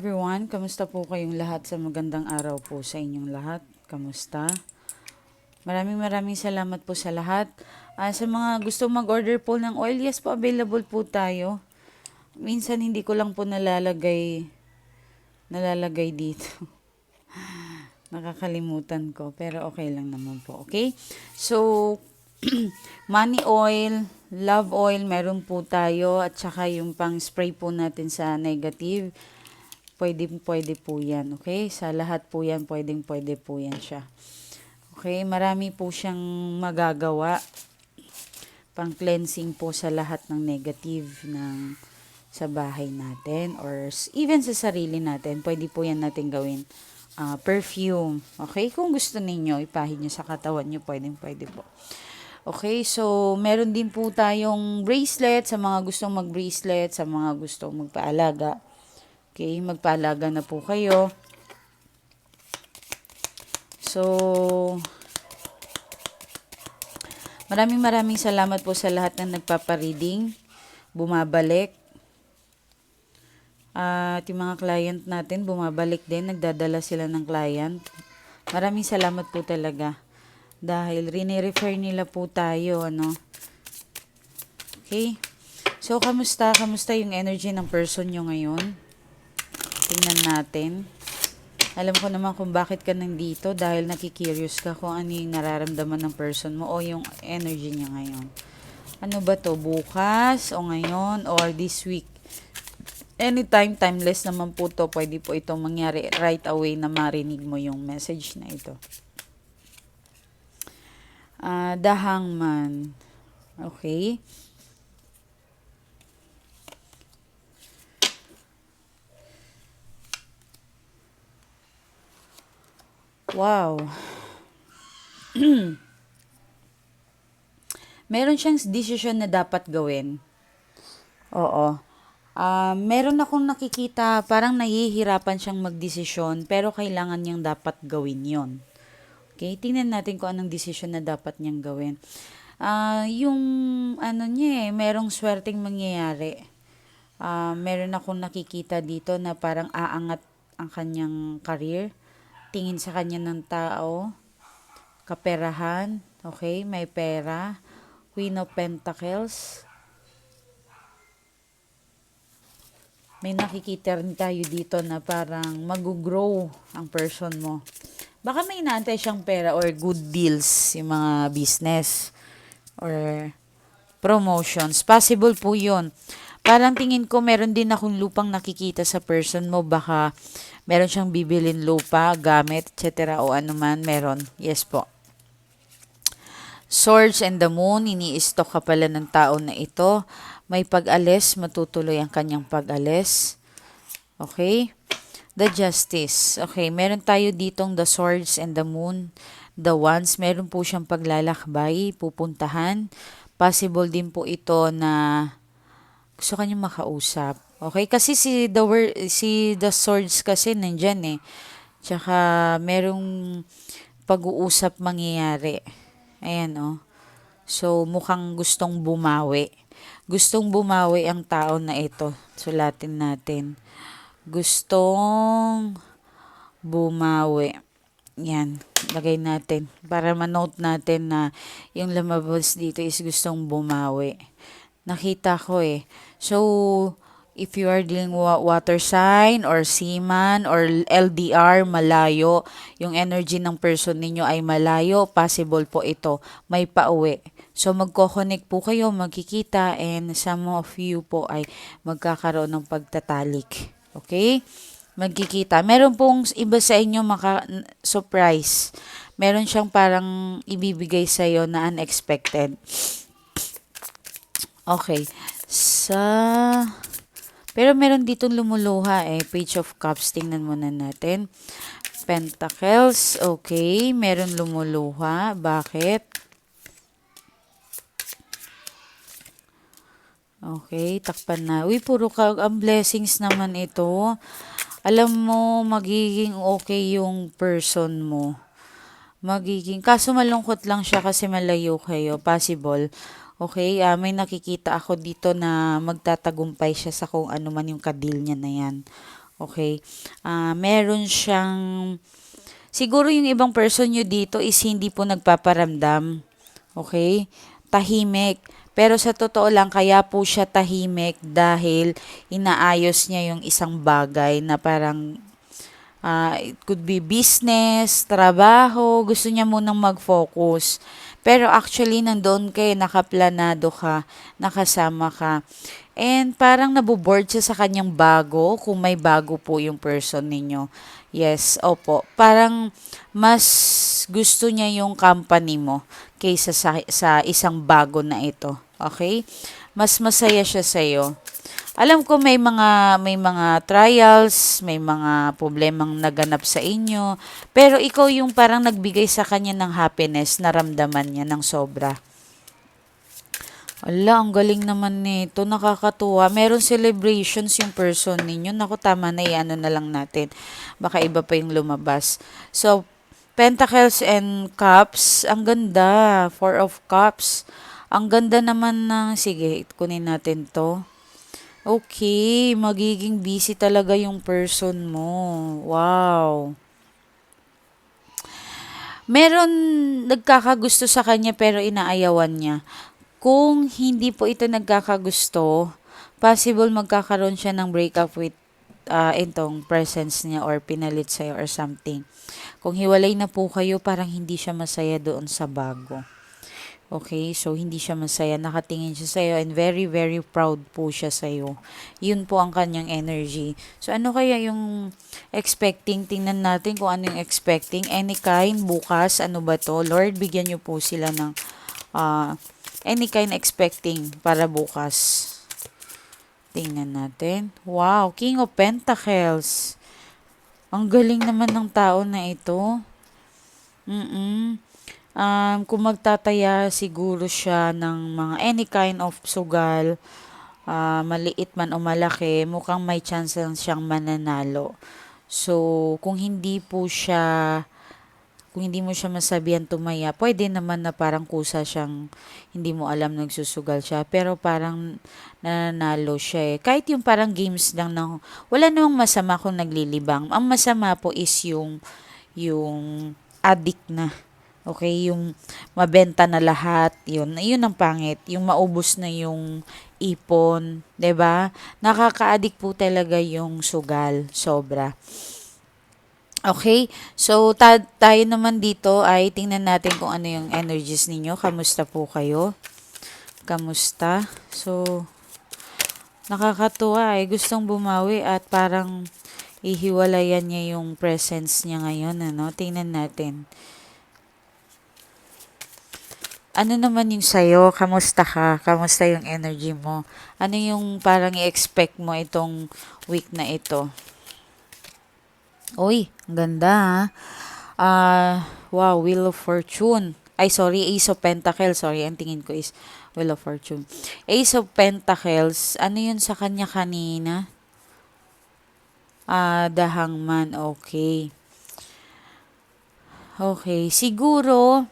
Everyone, kamusta po kayong lahat sa magandang araw po sa inyong lahat? Kamusta? Maraming maraming salamat po sa lahat. Ah, sa mga gusto mag-order po ng oil, yes po, available po tayo. Minsan hindi ko lang po nalalagay nalalagay dito. Nakakalimutan ko, pero okay lang naman po, okay? So, money oil, love oil, meron po tayo at saka yung pang spray po natin sa negative. Pwede, pwede po yan, okay? Sa lahat po yan, pwedeng pwede po yan siya. Okay, marami po siyang magagawa. Pang cleansing po sa lahat ng negative ng sa bahay natin or even sa sarili natin. Pwede po yan natin gawin. Ah, perfume. Okay, kung gusto ninyo, ipahid nyo sa katawan nyo, pwedeng pwede po. Okay, so meron din po tayong bracelet sa mga gustong mag-bracelet, sa mga gustong magpaalaga. Okay, magpaalaga na po kayo. So, maraming maraming salamat po sa lahat ng nagpapareading, bumabalik. At yung mga client natin, bumabalik din, nagdadala sila ng client. Maraming salamat po talaga. Dahil rini-refer nila po tayo, ano. Okay? So, kamusta? Kamusta yung energy ng person nyo ngayon? Tingnan natin. Alam ko naman kung bakit ka nandito dahil nakikurious ka kung ano yung nararamdaman ng person mo o yung energy niya ngayon. Ano ba to? Bukas o ngayon or this week? Anytime, timeless naman po to. Pwede po itong mangyari right away na marinig mo yung message na ito. Ah, the hangman. Okay. Wow. meron siyang decision na dapat gawin. Oo. Ah, meron akong nakikita, parang nahihirapan siyang magdesisyon, pero kailangan niyang dapat gawin yon. Okay, tingnan natin kung anong decision na dapat niyang gawin. Ah, yung ano niya eh, merong swerteng mangyayari. Ah, meron akong nakikita dito na parang aangat ang kanyang career. Tingin sa kanya ng tao. Kaperahan. Okay, may pera. Queen of Pentacles. May nakikita rin tayo dito na parang mag-grow ang person mo. Baka may inaantay siyang pera or good deals yung mga business or promotions. Possible po yun. Parang tingin ko meron din akong lupang nakikita sa person mo. Baka meron siyang bibilin lupa, gamit, etc. o ano man meron. Yes po. Swords and the Moon, ini-stock ka pala ng tao na ito. May pag-alis, matutuloy ang kanyang pag-alis. Okay? The Justice. Okay, meron tayo ditong the Swords and the Moon. The Wands, meron po siyang paglalakbay, pupuntahan. Possible din po ito na gusto kanyang makausap. Okay? Kasi si the, wor- si the Swords kasi nandyan eh. Tsaka merong pag-uusap mangyayari. Ayan oh. So mukhang gustong bumawi. Gustong bumawi ang tao na ito. Sulatin natin. Gustong bumawi. Yan. Lagay natin. Para manote natin na yung lumabas dito is gustong bumawi. Nakita ko eh. So, if you are dealing wa- water sign or seaman or LDR, malayo, yung energy ng person ninyo ay malayo, possible po ito, may pauwi. So, magko-connect po kayo, magkikita, and some of you po ay magkakaroon ng pagtatalik. Okay? Magkikita. Meron pong iba sa inyo maka surprise. Meron siyang parang ibibigay sa iyo na unexpected. Okay. Sa pero meron dito lumuluha eh. Page of Cups. Tingnan muna natin. Pentacles. Okay. Meron lumuluha. Bakit? Okay. Takpan na. Uy, puro ka. Ang blessings naman ito. Alam mo, magiging okay yung person mo. Magiging, kaso malungkot lang siya kasi malayo kayo. Possible. Okay, ah, may nakikita ako dito na magtatagumpay siya sa kung ano man yung kadil niya na yan. Okay? Ah, meron siyang siguro yung ibang person nyo dito is hindi po nagpaparamdam. Okay? Tahimik. Pero sa totoo lang, kaya po siya tahimik dahil inaayos niya yung isang bagay na parang ah, it could be business, trabaho, gusto niya munang mag-focus. Pero actually, nandoon kayo, nakaplanado ka, nakasama ka. And parang naboboard siya sa kanyang bago, kung may bago po yung person ninyo. Yes, opo. Parang mas gusto niya yung company mo kaysa sa, sa isang bago na ito. Okay? Mas masaya siya sa'yo. Alam ko may mga may mga trials, may mga problemang naganap sa inyo, pero ikaw yung parang nagbigay sa kanya ng happiness, naramdaman niya ng sobra. Ala, ang galing naman nito. Nakakatuwa. Meron celebrations yung person ninyo. Naku, tama na ano na lang natin. Baka iba pa yung lumabas. So, Pentacles and Cups. Ang ganda. Four of Cups. Ang ganda naman ng... Sige, kunin natin to. Okay, magiging busy talaga yung person mo. Wow. Meron nagkakagusto sa kanya pero inaayawan niya. Kung hindi po ito nagkakagusto, possible magkakaroon siya ng breakup with uh, itong presence niya or pinalit sa'yo or something. Kung hiwalay na po kayo, parang hindi siya masaya doon sa bago. Okay, so hindi siya masaya. Nakatingin siya sa'yo and very, very proud po siya sa'yo. Yun po ang kanyang energy. So ano kaya yung expecting? Tingnan natin kung ano yung expecting. Any kind, bukas, ano ba to? Lord, bigyan niyo po sila ng uh, any kind expecting para bukas. Tingnan natin. Wow, King of Pentacles. Ang galing naman ng tao na ito. Mm-mm um, kung magtataya siguro siya ng mga any kind of sugal, uh, maliit man o malaki, mukhang may chance siyang mananalo. So, kung hindi po siya, kung hindi mo siya masabihan tumaya, pwede naman na parang kusa siyang hindi mo alam nagsusugal siya. Pero parang nananalo siya eh. Kahit yung parang games lang na, wala namang masama kung naglilibang. Ang masama po is yung, yung addict na Okay, yung mabenta na lahat, yun, yun ang pangit. Yung maubos na yung ipon, 'di ba? Nakaka-addict po talaga yung sugal, sobra. Okay, so ta- tayo naman dito ay tingnan natin kung ano yung energies ninyo. Kamusta po kayo? Kamusta? So, nakakatuwa ay eh. gustong bumawi at parang ihiwalayan niya yung presence niya ngayon. Ano? Tingnan natin. Ano naman yung sa'yo? Kamusta ka? Kamusta yung energy mo? Ano yung parang i-expect mo itong week na ito? Uy, ang ganda ha. Uh, wow, Wheel of Fortune. Ay, sorry, Ace of Pentacles. Sorry, ang tingin ko is Wheel of Fortune. Ace of Pentacles, ano yun sa kanya kanina? Ah, uh, The Hangman. Okay. Okay, siguro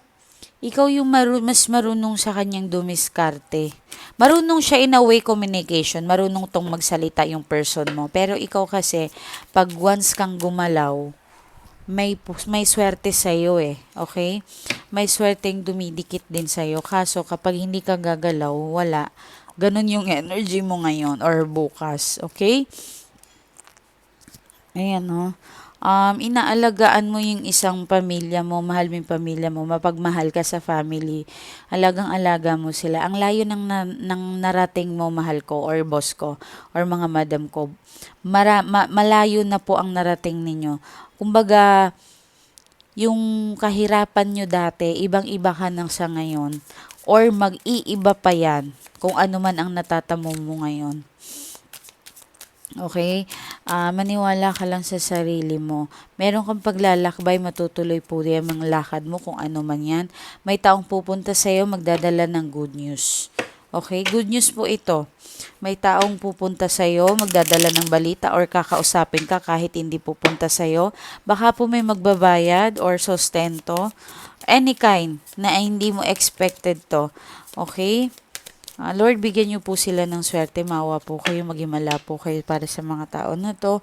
ikaw yung maru- mas marunong sa kanyang dumiskarte. Marunong siya in a way communication, marunong tong magsalita yung person mo. Pero ikaw kasi, pag once kang gumalaw, may, may swerte sa'yo eh. Okay? May swerteng dumidikit din sa'yo. Kaso kapag hindi ka gagalaw, wala. Ganon yung energy mo ngayon or bukas. Okay? Ayan o. Oh um, inaalagaan mo yung isang pamilya mo, mahal mo yung pamilya mo, mapagmahal ka sa family, alagang-alaga mo sila. Ang layo ng, na, ng narating mo, mahal ko, or boss ko, or mga madam ko, mara, ma, malayo na po ang narating ninyo. Kumbaga, yung kahirapan nyo dati, ibang-iba ka nang sa ngayon, or mag-iiba pa yan, kung ano man ang natatamo mo ngayon. Okay? Uh, maniwala ka lang sa sarili mo. Meron kang paglalakbay, matutuloy po yung mga lakad mo kung ano man yan. May taong pupunta sa iyo, magdadala ng good news. Okay? Good news po ito. May taong pupunta sa iyo, magdadala ng balita or kakausapin ka kahit hindi pupunta sa iyo. Baka po may magbabayad or sustento. Any kind na hindi mo expected to. Okay? Uh, Lord, bigyan niyo po sila ng swerte. Mawa po kayo, magimala po kayo para sa mga tao na to.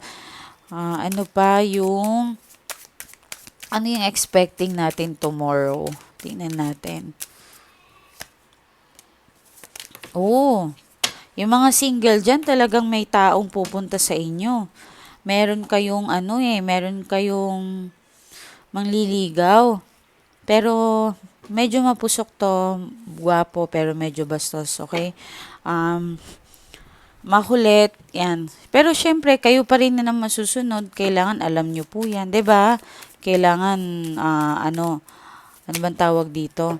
Ah, ano pa yung ano yung expecting natin tomorrow? Tingnan natin. Oh, yung mga single dyan talagang may taong pupunta sa inyo. Meron kayong ano eh, meron kayong mangliligaw. Pero medyo mapusok to, guwapo pero medyo bastos, okay? Um, makulit, yan. Pero syempre, kayo pa rin na naman masusunod, kailangan alam nyo po yan, ba? Kailangan, ah, ano, ano bang tawag dito?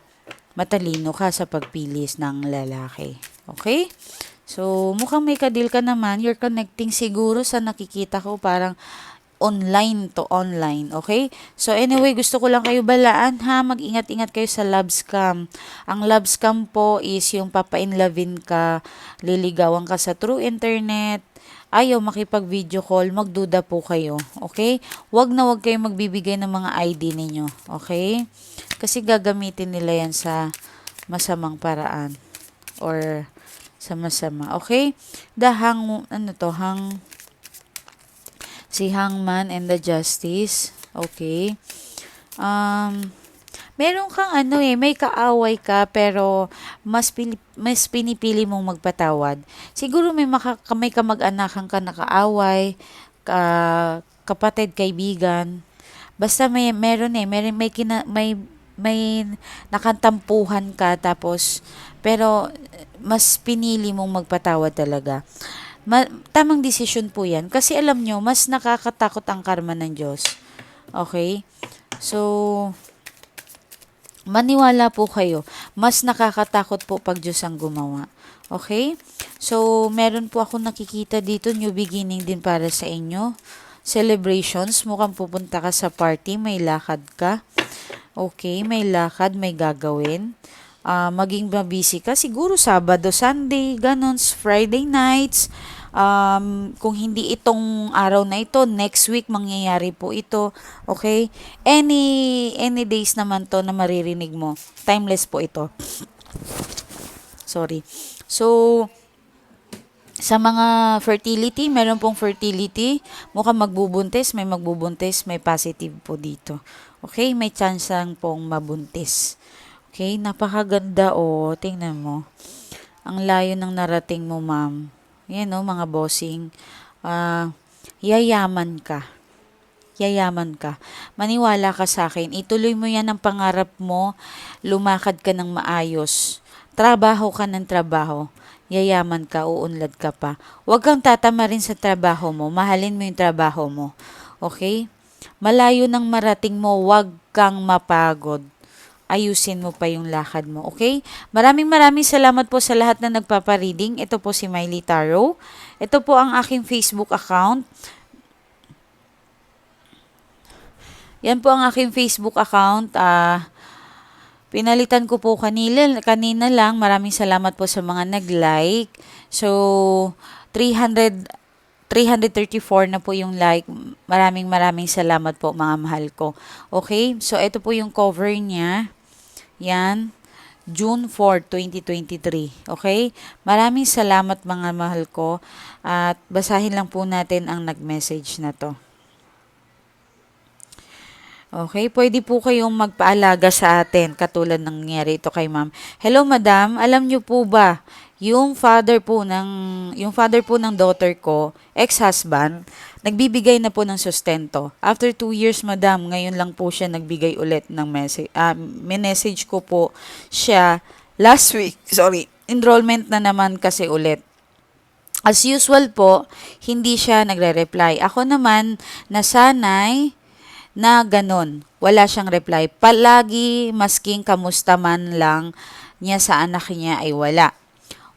Matalino ka sa pagpilis ng lalaki. Okay? So, mukhang may kadil ka naman. You're connecting siguro sa nakikita ko parang online to online, okay? So anyway, gusto ko lang kayo balaan ha, mag-ingat-ingat kayo sa love scam. Ang love scam po is yung papa-inlovin ka, liligawan ka sa true internet, ayaw makipag-video call, magduda po kayo, okay? Huwag na huwag kayo magbibigay ng mga ID ninyo, okay? Kasi gagamitin nila yan sa masamang paraan or sa masama, okay? The hang, ano to, hang, si Hangman and the Justice. Okay. Um, meron kang ano eh, may kaaway ka pero mas, pili, mas pinipili mong magpatawad. Siguro may, maka, may kamag-anakan ka nakaaway, ka, kapatid, kaibigan. Basta may meron eh, meron may kina, may may nakantampuhan ka tapos pero mas pinili mong magpatawad talaga. Ma- tamang desisyon po yan. Kasi alam nyo, mas nakakatakot ang karma ng Diyos. Okay? So, maniwala po kayo. Mas nakakatakot po pag Diyos ang gumawa. Okay? So, meron po ako nakikita dito, new beginning din para sa inyo. Celebrations, mukhang pupunta ka sa party, may lakad ka. Okay, may lakad, may gagawin. Uh, maging mabisi ka, siguro Sabado, Sunday, ganun, Friday nights, um, kung hindi itong araw na ito, next week mangyayari po ito. Okay? Any any days naman to na maririnig mo. Timeless po ito. Sorry. So, sa mga fertility, meron pong fertility. Mukhang magbubuntis, may magbubuntis, may positive po dito. Okay? May chance lang pong mabuntis. Okay? Napakaganda o. Oh. Tingnan mo. Ang layo ng narating mo, ma'am. Yan no, mga bossing. Uh, yayaman ka. Yayaman ka. Maniwala ka sa akin. Ituloy mo yan ang pangarap mo. Lumakad ka ng maayos. Trabaho ka ng trabaho. Yayaman ka, uunlad ka pa. Huwag kang tatama rin sa trabaho mo. Mahalin mo yung trabaho mo. Okay? Malayo ng marating mo, huwag kang mapagod ayusin mo pa yung lakad mo, okay? Maraming maraming salamat po sa lahat na nagpapareading. Ito po si Miley Taro. Ito po ang aking Facebook account. Yan po ang aking Facebook account. Uh, Pinalitan ko po kanila, kanina lang. Maraming salamat po sa mga nag-like. So, 300 334 na po yung like. Maraming maraming salamat po mga mahal ko. Okay? So, ito po yung cover niya. Yan. June 4, 2023. Okay? Maraming salamat mga mahal ko. At basahin lang po natin ang nag-message na to. Okay, pwede po kayong magpaalaga sa atin katulad ng nangyari ito kay ma'am. Hello madam, alam niyo po ba yung father po ng yung father po ng daughter ko, ex-husband, nagbibigay na po ng sustento. After two years, madam, ngayon lang po siya nagbigay ulit ng message. Uh, message ko po siya last week. Sorry, enrollment na naman kasi ulit. As usual po, hindi siya nagre-reply. Ako naman, nasanay na ganon. Wala siyang reply. Palagi, masking kamusta man lang niya sa anak niya ay wala.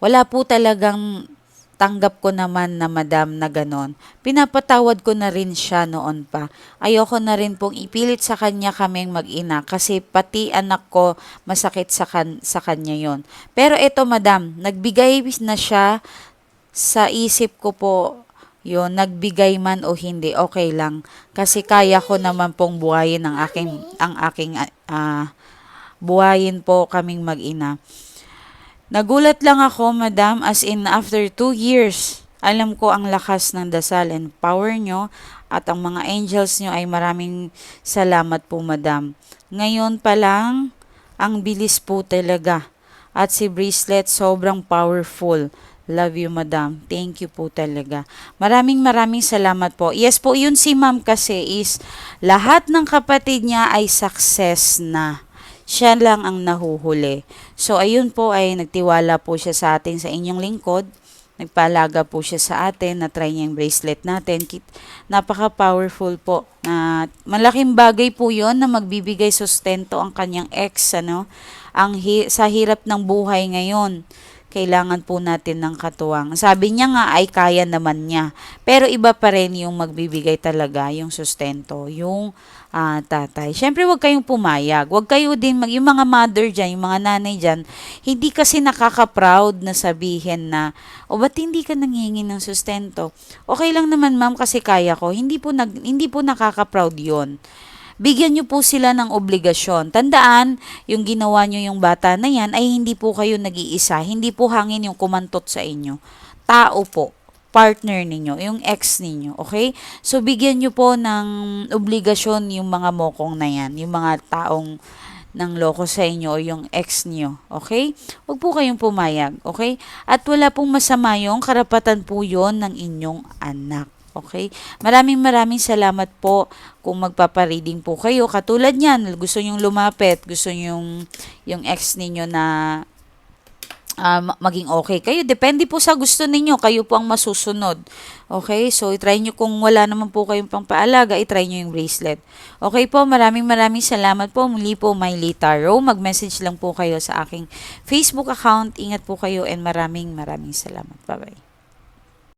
Wala po talagang tanggap ko naman na madam na ganon. Pinapatawad ko na rin siya noon pa. Ayoko na rin pong ipilit sa kanya kaming mag-ina kasi pati anak ko masakit sa, kan sa kanya yon. Pero ito madam, nagbigay na siya sa isip ko po yon nagbigay man o hindi okay lang kasi kaya ko naman pong buhayin ang aking ang aking uh, buhayin po kaming mag-ina Nagulat lang ako, madam, as in after two years, Alam ko ang lakas ng dasal and power nyo at ang mga angels nyo ay maraming salamat po, madam. Ngayon pa lang, ang bilis po talaga. At si Bracelet, sobrang powerful. Love you, madam. Thank you po talaga. Maraming maraming salamat po. Yes po, yun si ma'am kasi is lahat ng kapatid niya ay success na. Siya lang ang nahuhuli. So, ayun po ay nagtiwala po siya sa atin sa inyong lingkod. Nagpalaga po siya sa atin, na-try niya yung bracelet natin. Napaka-powerful po. Na malaking bagay po yon na magbibigay sustento ang kanyang ex, ano? Ang hi- sa hirap ng buhay ngayon kailangan po natin ng katuwang. Sabi niya nga ay kaya naman niya. Pero iba pa rin yung magbibigay talaga, yung sustento, yung ah, tatay. Siyempre, huwag kayong pumayag. Huwag kayo din, mag, yung mga mother dyan, yung mga nanay dyan, hindi kasi nakaka-proud na sabihin na, o ba't hindi ka nangihingi ng sustento? Okay lang naman ma'am kasi kaya ko. Hindi po, nag, hindi po nakaka-proud yon bigyan nyo po sila ng obligasyon. Tandaan, yung ginawa nyo yung bata na yan ay hindi po kayo nag-iisa. Hindi po hangin yung kumantot sa inyo. Tao po partner ninyo, yung ex ninyo, okay? So, bigyan nyo po ng obligasyon yung mga mokong na yan, yung mga taong ng loko sa inyo o yung ex niyo, okay? Huwag po kayong pumayag, okay? At wala pong masama yung karapatan po yon ng inyong anak. Okay? Maraming maraming salamat po kung magpapareading po kayo. Katulad niyan, gusto nyong lumapit, gusto nyong yung ex ninyo na ma- maging okay kayo. Depende po sa gusto ninyo. Kayo po ang masusunod. Okay? So, itry nyo kung wala naman po kayong pangpaalaga, itry nyo yung bracelet. Okay po, maraming maraming salamat po. Muli po, Miley Taro. Mag-message lang po kayo sa aking Facebook account. Ingat po kayo and maraming maraming salamat. Bye-bye.